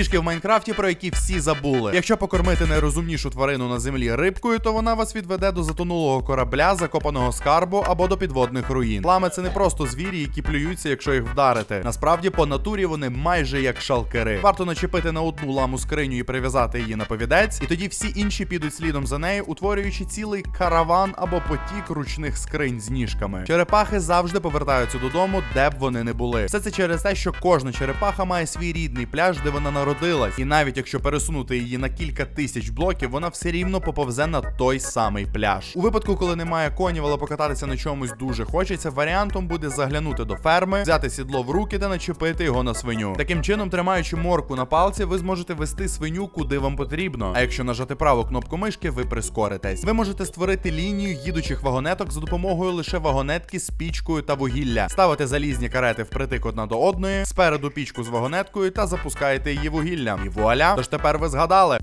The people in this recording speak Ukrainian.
Фішки в Майнкрафті, про які всі забули. Якщо покормити найрозумнішу тварину на землі рибкою, то вона вас відведе до затонулого корабля, закопаного скарбу або до підводних руїн. Лами це не просто звірі, які плюються, якщо їх вдарити. Насправді, по натурі вони майже як шалкери. Варто начепити на одну ламу скриню і прив'язати її на повідець, і тоді всі інші підуть слідом за нею, утворюючи цілий караван або потік ручних скринь з ніжками. Черепахи завжди повертаються додому, де б вони не були. Все це через те, що кожна черепаха має свій рідний пляж, де вона народилась, і навіть якщо пересунути її на кілька тисяч блоків, вона все рівно поповзе на той самий пляж. У випадку, коли немає конів, але покататися на чомусь дуже хочеться, варіантом буде заглянути до ферми, взяти сідло в руки та начепити його на свиню. Таким чином, тримаючи морку на палці, ви зможете вести свиню куди вам потрібно. А якщо нажати праву кнопку мишки, ви прискоритесь. Ви можете створити лінію їдучих вагонеток за допомогою лише вагонетки з пічкою та вугілля. Ставите залізні карети впритик одна до одної, спереду пічку з вагонеткою та запускаєте її вугіллям. І вуаля! Тож тепер ви згадали.